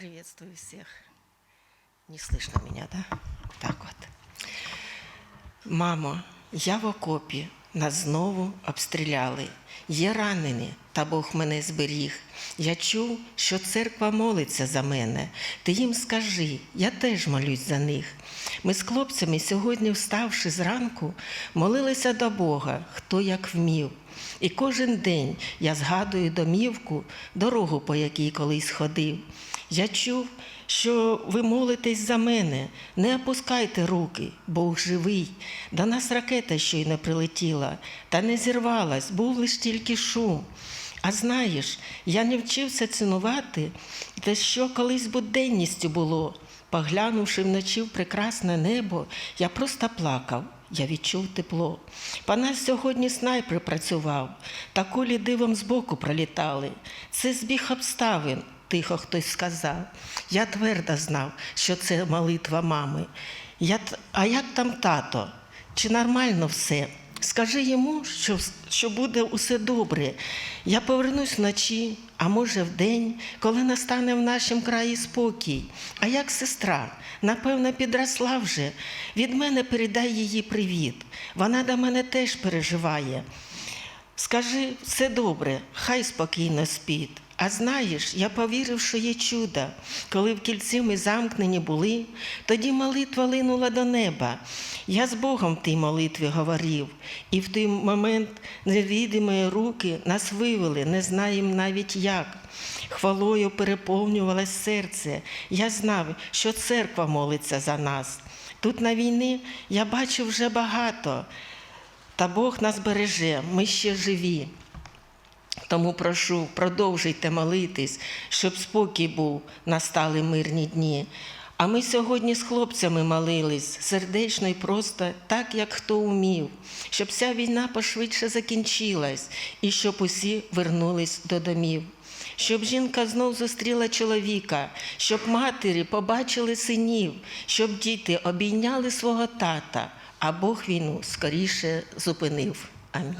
Приветствую всех. Не слышно меня, да? Так от. Мамо, я в окопі, нас знову обстріляли. Є ранені, Та Бог мене зберіг. Я чув, що церква молиться за мене. Ти їм скажи, я теж молюсь за них. Ми з хлопцями сьогодні, вставши зранку, молилися до Бога, хто як вмів. І кожен день я згадую домівку, дорогу, по якій колись ходив. Я чув, що ви молитесь за мене. Не опускайте руки, Бог живий. До нас ракета щойно прилетіла, та не зірвалась, був лиш тільки шум. А знаєш, я не вчився цінувати те, що колись буденністю було. Поглянувши вночі в прекрасне небо, я просто плакав. Я відчув тепло. По нас сьогодні снайпер працював, та кулі дивом збоку пролітали. Це збіг обставин, тихо хтось сказав. Я твердо знав, що це молитва мами. Я, а як там тато? Чи нормально все? Скажи йому, що, що буде усе добре. Я повернусь вночі, а може вдень, коли настане в нашому краї спокій. А як сестра, напевно, підросла вже. Від мене передай її привіт. Вона до мене теж переживає. Скажи, все добре, хай спокійно спить. А знаєш, я повірив, що є чудо. Коли в кільці ми замкнені були, тоді молитва линула до неба. Я з Богом в тій молитві говорив, і в той момент невідомі руки нас вивели, не знаємо навіть як. Хвалою переповнювалось серце. Я знав, що церква молиться за нас. Тут на війні я бачив вже багато. Та Бог нас береже, ми ще живі. Тому прошу, продовжуйте молитись, щоб спокій був, настали мирні дні. А ми сьогодні з хлопцями молились сердечно і просто, так як хто умів, щоб ця війна пошвидше закінчилась і щоб усі вернулись до домів. Щоб жінка знов зустріла чоловіка, щоб матері побачили синів, щоб діти обійняли свого тата, а Бог війну скоріше зупинив. Амінь.